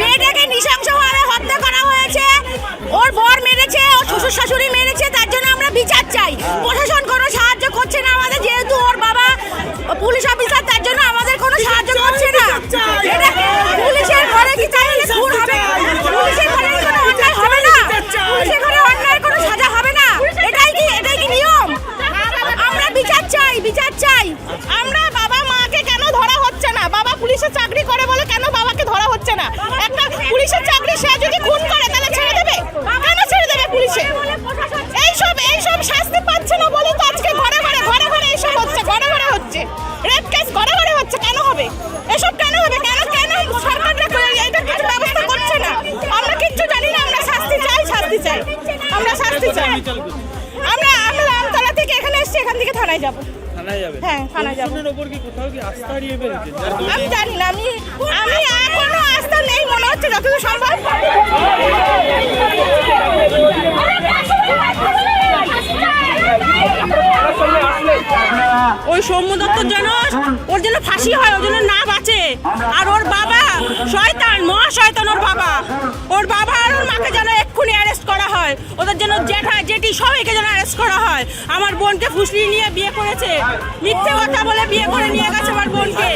মেয়েটাকে নৃশংসভাবে হত্যা করা হয়েছে। ওর বর মেরেছে, ওর শ্বশুর শাশুড়ি মেরেছে, তার জন্য আমরা বিচার চাই। হবে? এসব কেন হবে? কেন কেন সরকাররা করে এটা কিছু ব্যবস্থা করছে না? আমরা কিচ্ছু জানি না আমরা শাস্তি চাই শাস্তি চাই। আমরা শাস্তি চাই। আমরা আমরা রামতলা থেকে এখানে এসেছি এখান থেকে থানায় যাব। হ্যাঁ, থানায় যাব। আমি জানি না আমি আমি এখনও আস্থা নেই মনে হচ্ছে যতদূর সম্ভব। ওই সৌম্য দত্তর জন্য ওর জন্য ফাঁসি হয়, ওর জন্য না বাঁচে। আর ওর বাবা শয়তান, মহা শয়তান ওর বাবা। ওর বাবা আর ওর মাকে যেন এক্ষুনি অ্যারেস্ট করা হয়। ওদের জন্য জেঠা, জেঠি সবাইকে যেন অ্যারেস্ট করা হয়। আমার বোনকে ফুসলি নিয়ে বিয়ে করেছে। মিথ্যে কথা বলে বিয়ে করে নিয়ে গেছে আমার বোনকে।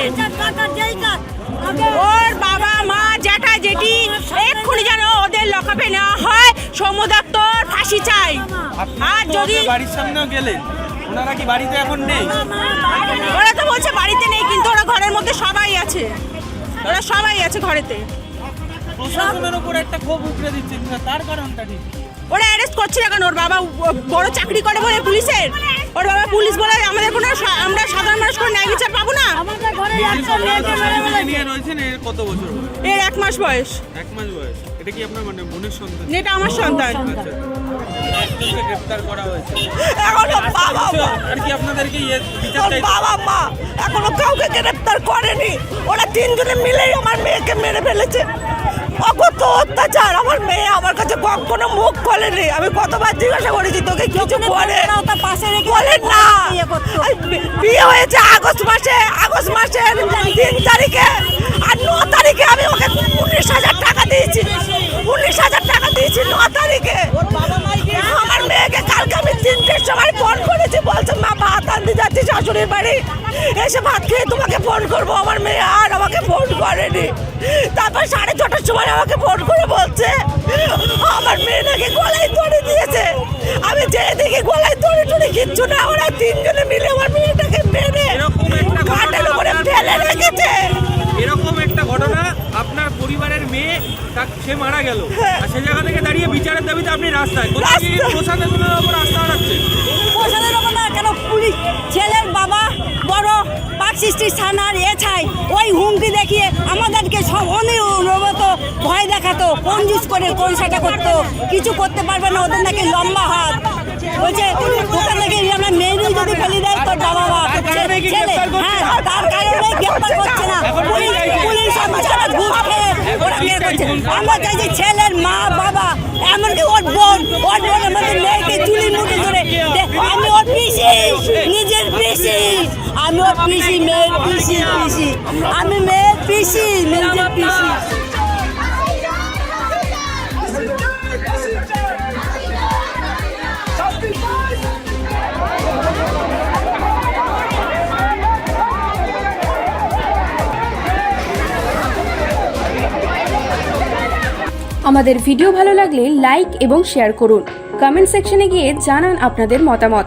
ওর বাবা, মা জ্যাঠা জেঠি এক্ষুনি যেন ওদের লকআপে নেওয়া হয়। সৌম্য দত্তর ফাঁসি চাই। আর যদি বাড়ির সামনেও গেলেন ওনারা কি বাড়িতে এখন নেই? ওরা তো বলছে বাড়িতে নেই কিন্তু ওরা ঘরের মধ্যে সবাই আছে। ওরা সবাই আছে ঘরেতে। প্রশাসনের ওপর একটা ক্ষোভ উঠে দিচ্ছে তার কারণটা ঠিক ওরা অ্যারেস্ট করছে না কেন? ওর বাবা বড় চাকরি করে বলে পুলিশের? ওর বাবা পুলিশ বলে আমাদের কোনো আমরা সাধারণ মানুষ কোনো ন্যায় বিচার পাবো না? কত বছর এর এক মাস বয়স। এক মাস বয়স। এটা কি আপনার মানে বোনের সন্তান? এটা আমার সন্তান। আচ্ছা। গ্রেফতার করা হয়েছে। এখনও বাবা আর কি আপনাদেরকে ইয়ে বিচার ওর চাই বাবা মা। এখনও কাউকে গ্রেপ্তার করেনি। ওরা তিনজনে মিলেই আমার মেয়েকে মেরে ফেলেছে। অকত অত্যাচার। আমার মেয়ে আমার কাছে কখনো মুখ খোলেনি। আমি কতবার জিজ্ঞাসা করেছি তোকে কিছু বলে? বলে না। বিয়ে হয়েছে আগস্ট মাসে। তিনটের সময় ফোন করেছি বলছে মা ভাত আনতে যাচ্ছি শাশুড়ির বাড়ি? এসে ভাত খেয়ে তোমাকে ফোন করব আমার মেয়ে আর আমাকে ফোন করেনি। তারপর সাড়ে ছটার সময় আমাকে ফোন করে বলছে আমার মেয়ে নাকি গলায় ধরে দিয়েছে। আমি যেয়ে দেখি গলায় ধরে টরে কিচ্ছু না ওরা তিনজনে মিলে আমার মেয়েটাকে মেরে এরকম একটা ঘাটের উপরে ফেলে রেখেছে। এরকম একটা ঘটনা আপনার পরিবারের মেয়ে তা- সে মারা গেল। আর সে জায়গা থেকে দাঁড়িয়ে বিচারের দাবিতে আপনি রাস্তায়। প্রশাসনের আস্থা হারাচ্ছেন প্রশাসনের ওপর না কেন পুলিশ ছেলের বাবা বড় পার্সিস্টি থানার এছাই ওই হুমকি দেখিয়ে আমাদেরকে সব অনিরবত ভয় দেখাতো কঞ্জুস করে পয়সাটা করতো কিছু করতে পারবে না ওদের নাকি লম্বা হাত। বলছে ওখান থেকে আমরা মেয়েরই যদি ফেলে দেয় তোর বাবা মা ছেলে হ্যাঁ তার কারণে গ্রেফতার করছে না। পুলিশ চাইছে? পুলিশ অফিসাররা ঘুষ খেয়ে ওরা কি করছে। আমরা চাইছি ছেলের মা বাবা এমনকি ওর বোন ওর বোন আমাদের মেয়েকে চুলি মুঠি ধরে দে- আমি ওর পিসি নিজের পিসি। আমি ওর পিসি মেয়ের পিসি পিসি। আমি মেয়ের পিসি নিজের পিসি। আমাদের ভিডিও ভালো লাগলে লাইক এবং শেয়ার করুন। কমেন্ট সেকশনে গিয়ে জানান আপনাদের মতামত।